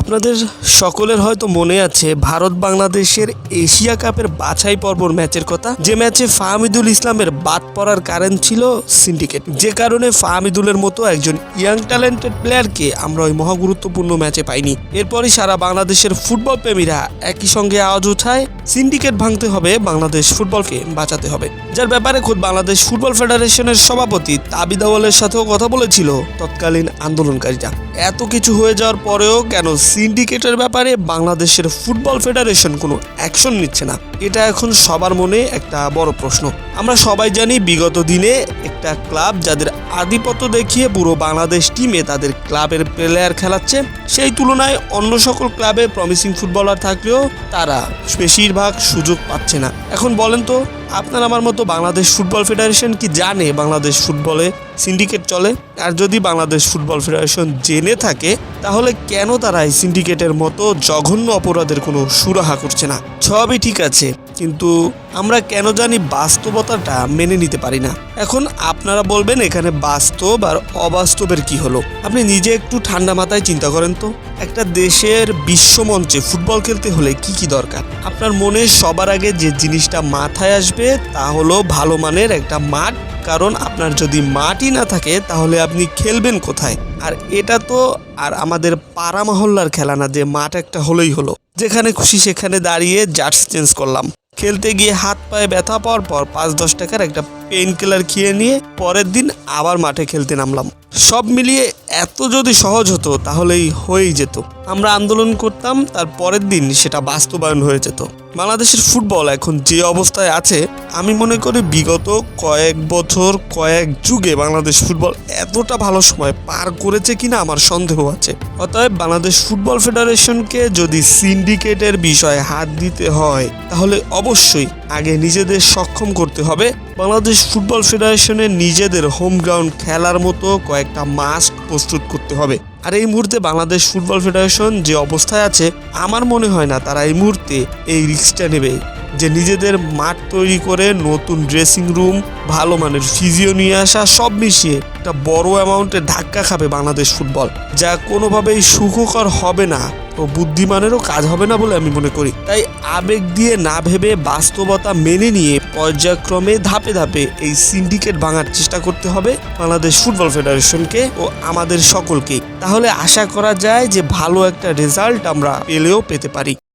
আপনাদের সকলের হয়তো মনে আছে, ভারত বাংলাদেশের এশিয়া কাপের বাছাই পর্বর ম্যাচের কথা। যে ম্যাচে ফাহমিদুল ইসলামের বাদ পড়ার কারণ ছিল সিন্ডিকেট যে কারণে ফাহমিদুলের মতো একজন ইয়াং ট্যালেন্টেড প্লেয়ারকে আমরা ওই মহাগুরুত্বপূর্ণ ম্যাচে পাইনি। এরপরই সারা বাংলাদেশের ফুটবল প্রেমীরা একই সঙ্গে আওয়াজ উঠায় সিন্ডিকেট ভাঙতে হবে, বাংলাদেশ ফুটবলকে বাঁচাতে হবে। যার ব্যাপারে খোদ বাংলাদেশ ফুটবল ফেডারেশনের সভাপতি তাবিদাওয়ালের সাথেও কথা বলেছিল তৎকালীন আন্দোলনকারীরা। এত কিছু হয়ে যাওয়ার পরেও কেন সিন্ডিকেটের ব্যাপারে বাংলাদেশের ফুটবল ফেডারেশন কোনো অ্যাকশন নিচ্ছে না। এটা এখন সবার মনে একটা বড় প্রশ্ন। আমরা সবাই জানি বিগত দিনে একটা ক্লাব যাদের আধিপত্য দেখিয়ে পুরো বাংলাদেশ টিমে তাদের ক্লাবের প্লেয়ার খেলাচ্ছে। সেই তুলনায় অন্য সকল ক্লাবে প্রমিসিং ফুটবলার থাকলেও তারা বেশিরভাগ সুযোগ পাচ্ছে না। এখন বলেন তো, আপনার আমার মতো বাংলাদেশ ফুটবল ফেডারেশন কি জানে বাংলাদেশ ফুটবলে সিন্ডিকেট চলে? আর যদি বাংলাদেশ ফুটবল ফেডারেশন জেনে থাকে, তাহলে কেন তারা এই সিন্ডিকেটের মতো জঘন্য অপরাধের কোনো সুরাহা করছে না? সবই ঠিক আছে কিন্তু আমরা কেন জানি বাস্তবতাটা মেনে নিতে পারি না। এখন আপনারা বলবেন এখানে বাস্তব আর অবাস্তবের কি হলো? আপনি নিজে একটু ঠান্ডা মাথায় চিন্তা করেন তো। একটা দেশের বিশ্বমঞ্চে ফুটবল খেলতে হলে কি কি দরকার? আপনার মনে সবার আগে যে জিনিসটা মাথায় আসবে তা হলো ভালো মানের একটা মাঠ। কারণ আপনার যদি মাঠই না থাকে তাহলে আপনি খেলবেন কোথায়? আর এটা তো আর আমাদের পাড়া মহল্লার খেলা না, যে মাঠ একটা হলেই হলো। যেখানে খুশি সেখানে দাঁড়িয়ে জার্সি চেঞ্জ করলাম। খেলতে গিয়ে হাত পায়ে ব্যথা পাওয়ার পর পাঁচ দশ টাকার একটা পেন কিলার খেয়ে নিয়ে পরের দিন আবার মাঠে খেলতে নামলাম। সব মিলিয়ে এত যদি সহজ হতো, তাহলেই হয়েই যেত। আমরা আন্দোলন করতাম, তার পরের দিন সেটা বাস্তবায়ন হয়ে যেত। বাংলাদেশের ফুটবল এখন যে অবস্থায় আছে, আমি মনে করি বিগত কয়েক বছর, কয়েক যুগে বাংলাদেশ ফুটবল এতটা ভালো সময় পার করেছে কিনা আমার সন্দেহ আছে। অতএব বাংলাদেশ ফুটবল ফেডারেশনকে যদি সিন্ডিকেটের বিষয়ে হাত দিতে হয়, তাহলে অবশ্যই আগে নিজেদের সক্ষম করতে হবে। বাংলাদেশ ফুটবল ফেডারেশনের নিজেদের হোম গ্রাউন্ড খেলার মতো কয়েকটা মাস্ক প্রস্তুত করতে হবে। আর এই মুহূর্তে বাংলাদেশ ফুটবল ফেডারেশন যে অবস্থায় আছে, আমার মনে হয় না তারা এই মুহূর্তে এই রিস্কটা নেবে। যে নিজেদের মাঠ তৈরি করে, নতুন ড্রেসিং রুম ভালো মানের ফিজিও নিয়ে আসা, সব মিশিয়ে একটা বড় অ্যামাউন্টে ধাক্কা খাবে বাংলাদেশ ফুটবল যা কোনোভাবেই সুখকর হবে না ও বুদ্ধিমানেরও কাজ হবে না বলে আমি মনে করি। তাই আবেগ দিয়ে না ভেবে বাস্তবতা মেনে নিয়ে পর্যায়ক্রমে ধাপে ধাপে এই সিন্ডিকেট ভাঙার চেষ্টা করতে হবে বাংলাদেশ ফুটবল ফেডারেশনকে ও আমাদের সকলকে তাহলে আশা করা যায় যে ভালো একটা রেজাল্ট আমরা পেলেও পেতে পারি।